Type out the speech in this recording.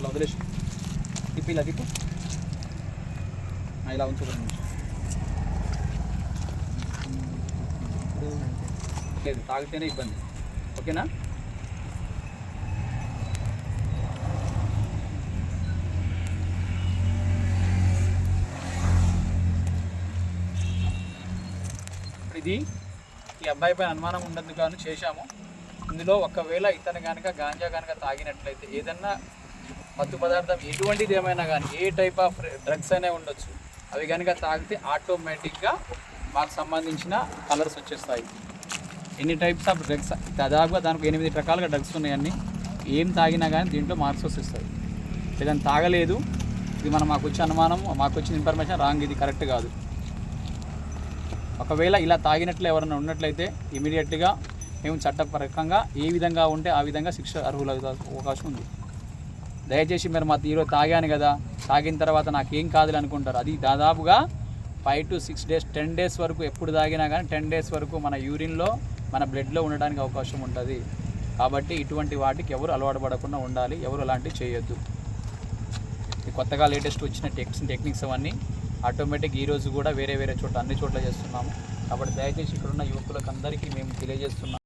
ఇలా వదిలేసి. తిప్పి ఇలా తిప్పు ఇలా ఉంచు లేదు తాగితేనే ఇబ్బంది. ఓకేనా? ఇది ఈ అబ్బాయి పైన అనుమానం ఉండదు కానీ చేశాము. ఇందులో ఒకవేళ ఇతను కనుక గాంజా కనుక తాగినట్లయితే ఏదన్నా మత్తు పదార్థం ఎటువంటిది ఏమైనా కానీ ఏ టైప్ ఆఫ్ డ్రగ్స్ అయినా ఉండొచ్చు. అవి కనుక తాగితే ఆటోమేటిక్గా మాకు సంబంధించిన కలర్స్ వచ్చేస్తాయి. ఎన్ని టైప్స్ ఆఫ్ డ్రగ్స్ దాదాపుగా దానికి ఎనిమిది రకాలుగా డ్రగ్స్ ఉన్నాయన్నీ ఏం తాగినా కానీ దీంట్లో మార్క్స్ వస్తాయి ఏదైనా తాగలేదు. ఇది మనం మాకు వచ్చే అనుమానం మాకు వచ్చిన ఇన్ఫర్మేషన్ రాంగ్ ఇది కరెక్ట్ కాదు. ఒకవేళ ఇలా తాగినట్లు ఎవరైనా ఉన్నట్లయితే ఇమీడియట్గా మేము చట్టపరంగా ఏ విధంగా ఉంటే ఆ విధంగా శిక్ష అర్హుల అవకాశం ఉంది. దయచేసి మీరు మా తీరో తాగాను కదా. తాగిన తర్వాత నాకేం కాదు అనుకుంటారు. అది దాదాపుగా five to six days ten days వరకు ఎప్పుడు తాగినా కానీ టెన్ డేస్ వరకు మన యూరిన్లో మన బ్లడ్లో ఉండడానికి అవకాశం ఉంటుంది. కాబట్టి ఇటువంటి వాటికి ఎవరు అలవాటు పడకుండా ఉండాలి. ఎవరు అలాంటివి చేయొద్దు. కొత్తగా లేటెస్ట్ వచ్చిన టెక్స్ టెక్నిక్స్ అవన్నీ ఆటోమేటిక్ ఈ రోజు కూడా వేరే వేరే చోట్ల అన్ని చోట్ల చేస్తున్నాము. కాబట్టి దయచేసి ఇక్కడున్న యువకులకు అందరికీ మేము తెలియజేస్తున్నాం.